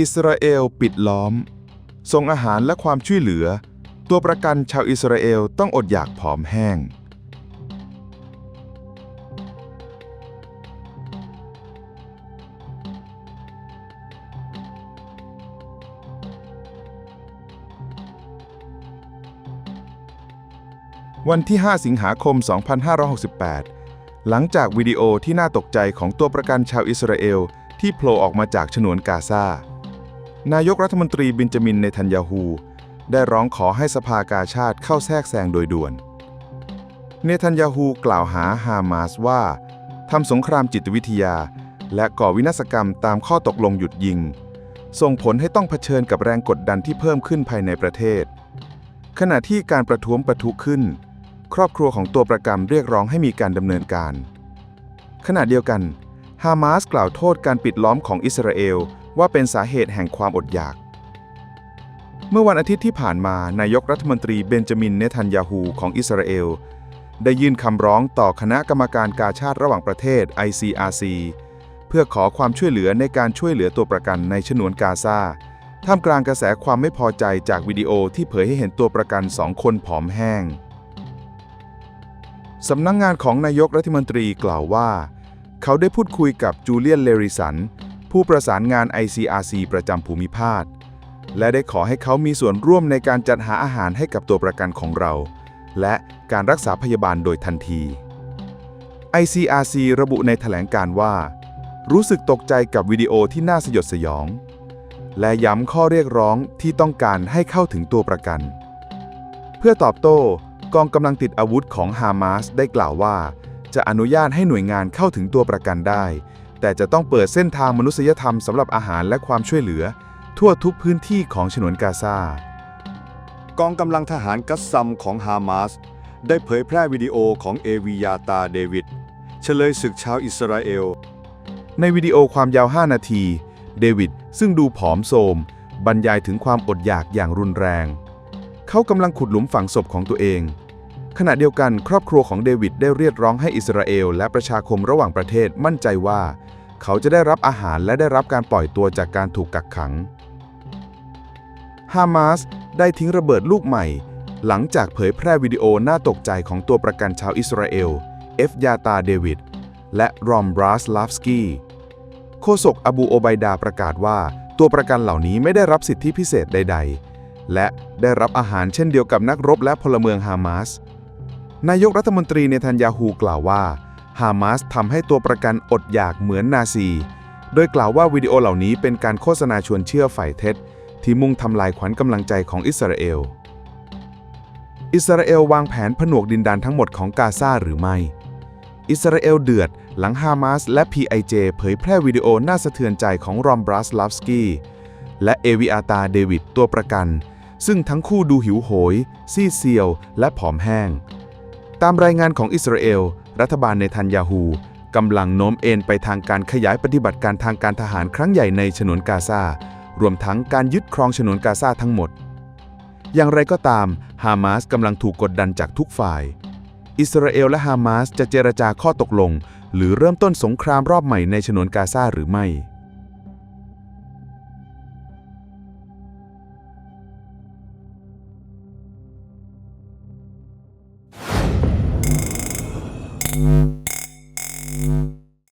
อิสราเอลปิดล้อม ส่งอาหารและความช่วยเหลือ ตัวประกันชาวอิสราเอลต้องอดอยากผอมแห้ง วันที่ 5 สิงหาคม 2568หลังจากวิดีโอที่น่าตกใจของตัวประกันชาวอิสราเอลที่โผล่ออกมาจากฉนวนกาซา นายกรัฐมนตรีบินจามินเนทันยาฮู ได้ร้องขอให้สภากาชาติเข้าแทรกแซงโดยด่วน เนทันยาฮูกล่าวหาฮามาสว่าทำสงครามจิตวิทยา และก่อวินาศกรรมตามข้อตกลงหยุดยิง ส่งผลให้ต้องเผชิญกับแรงกดดันที่เพิ่มขึ้นภายในประเทศ ขณะที่การประท้วงประทุขึ้น ครอบครัวของตัวประกันเรียกร้องให้มีการดำเนินการ ขณะเดียวกันฮามาสกล่าวโทษการปิดล้อมของอิสราเอล ว่าเป็นสาเหตุแห่งความอดอยาก เมื่อวันอาทิตย์ที่ผ่านมานายกรัฐมนตรีเบนจามินเนทันยาฮูของอิสราเอล ได้ยื่นคำร้องต่อคณะกรรมการกาชาติระหว่างประเทศ ICRC เพื่อขอความช่วยเหลือในการช่วยเหลือตัวประกันในฉนวนกาซาท่ามกลางกระแสความไม่พอใจจากวิดีโอที่เผยให้เห็นตัวประกันสองคนผอมแห้งสำนักงงานของนายกรัฐมนตรีกล่าวว่า เขาได้พูดคุยกับจูเลียนเลริสัน ผู้ประสานงาน ICRC ประจำภูมิภาค และได้ขอให้เขามีส่วนร่วมในการจัดหาอาหารให้กับตัวประกันของเรา และการรักษาพยาบาลโดยทันที ICRC ระบุในแถลงการว่า รู้สึกตกใจกับวิดีโอที่น่าสยดสยอง และย้ำข้อเรียกร้องที่ต้องการให้เข้าถึงตัวประกัน เพื่อตอบโต้กองกำลังติดอาวุธของฮามาสได้กล่าวว่า จะอนุญาตให้หน่วยงานเข้าถึงตัวประกันได้ แต่จะต้องเปิดเส้นทางมนุษยธรรมสำหรับอาหารและความช่วยเหลือ ทั่วทุกพื้นที่ของฉนวนกาซากองกำลังทหารกัสซัมของฮามาสได้เผยแพร่วิดีโอของเอวิยาตาเดวิดเฉลยศึกชาวอิสราเอล ในวิดีโอความยาว 5 นาที เดวิดซึ่งดูผอมโทรมบรรยายถึงความอดอยากอย่างรุนแรง เขากำลังขุดหลุมฝังศพของตัวเอง ขณะเดียวกันครอบครัวของเดวิดได้เรียกร้องให้อิสราเอล และประชาคมระหว่างประเทศมั่นใจว่า เขาจะได้รับอาหารและได้รับการปล่อยตัวจากการถูกกักขัง ฮามาสได้ทิ้งระเบิดลูกใหม่ หลังจากเผยแพร่วิดีโอน่าตกใจของตัวประกันชาวอิสราเอล เอฟยาตาเดวิด และรอมบราสลาฟสกี้โฆษกอบูโอไบดาประกาศว่า ตัวประกันเหล่านี้ไม่ได้รับสิทธิพิเศษใด ๆ และได้รับอาหารเช่นเดียวกับนักรบและพลเมืองฮามาสนายกรัฐมนตรีเนทันยาฮูกล่าวว่า ฮามาสทำให้ตัวประกันอดอยากเหมือนนาซี โดยกล่าวว่าวิดีโอเหล่านี้เป็นการโฆษณาชวนเชื่อฝ่ายเท็จ ที่มุ่งทำลายขวัญกำลังใจของอิสราเอล อิสราเอลวางแผนผนวกดินแดนทั้งหมดของกาซาหรือไม่ อิสราเอลเดือดหลังฮามาสและ PIJ เผยแพร่วิดีโอน่าสะเทือนใจของรอมบรัสลาฟสกี้และเอวิอาตาเดวิดตัวประกัน ซึ่งทั้งคู่ดูหิวโหย ซีเซียว และผอมแห้ง ตามรายงานของอิสราเอล รัฐบาลในทันยาฮูกำลังโน้มเอ็นไปทางการขยายปฏิบัติการทางการทหารครั้งใหญ่ในฉนวนกาซารวมทั้งการยึดครองฉนวนกาซาทั้งหมด อย่างไรก็ตาม ฮามาสกำลังถูกกดดันจากทุกฝ่าย อิสราเอลและฮามาสจะเจรจาข้อตกลง หรือเริ่มต้นสงครามรอบใหม่ในฉนวนกาซาหรือไม่